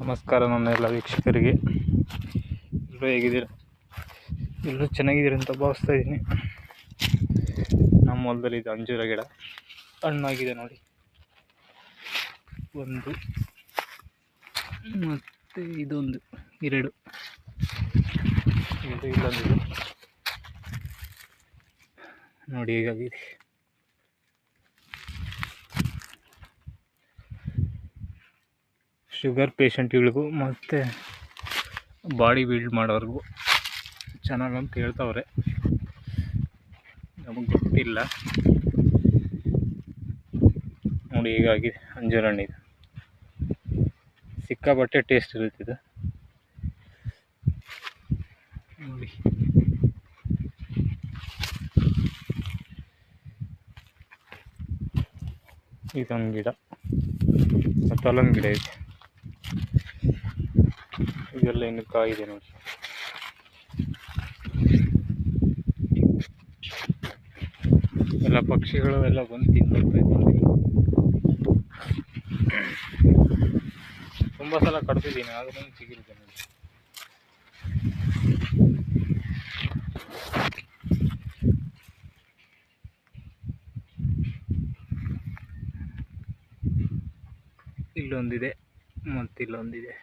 ನಮಸ್ಕಾರ ನನ್ನ ಎಲ್ಲ ವೀಕ್ಷಕರಿಗೆ. ಎಲ್ಲರೂ ಹೇಗಿದ್ದೀರ? ಎಲ್ಲರೂ ಚೆನ್ನಾಗಿದ್ದೀರಿ ಅಂತ ಭಾವಿಸ್ತಾ ಇದ್ದೀನಿ. ನಮ್ಮ ಹೊಲದಲ್ಲಿ ಇದು ಅಂಜೂರ ಗಿಡ. ಹಣ್ಣಾಗಿದೆ ನೋಡಿ. ಒಂದು ಮತ್ತು ಇದೊಂದು, ಎರಡು. ಇದು ಇಲ್ಲೊಂದು ನೋಡಿ ಹೇಗಾಗಿದೆ. ಶುಗರ್ ಪೇಷಂಟ್ಗಳಿಗೂ ಮತ್ತು ಬಾಡಿ ಬಿಲ್ಡ್ ಮಾಡೋರಿಗೂ ಚೆನ್ನಾಗಂತ ಹೇಳ್ತವ್ರೆ. ನಮಗೆ ಗೊತ್ತಿಲ್ಲ. ನೋಡಿ ಹೀಗಾಗಿ ಅಂಜೂರ ಹಣ್ಣಿದು ಸಿಕ್ಕಾಪಟ್ಟೆ ಟೇಸ್ಟ್ ಇರುತ್ತಿದೆ ನೋಡಿ. ಇದೊಂದು ಗಿಡ. ಮತ್ತು ಅಲ್ಲೊಂದು ಗಿಡ ಇದೆ. ಇದೆಲ್ಲ ಇನ್ನು ಕಾಯಿದೆ ನೋಡಿ. ಎಲ್ಲ ಪಕ್ಷಿಗಳು ಎಲ್ಲ ಬಂದು ತಿನ್ಬೇಕು ತುಂಬಾ ಸಲ ಕಡ್ದಿದ್ದೀನಿ, ಆದ್ರೂ ಸಿಗಿರುತ್ತೆ ನೋಡಿ ಇಲ್ಲೊಂದಿದೆ ಮತ್ತು ಇಲ್ಲೊಂದಿದೆ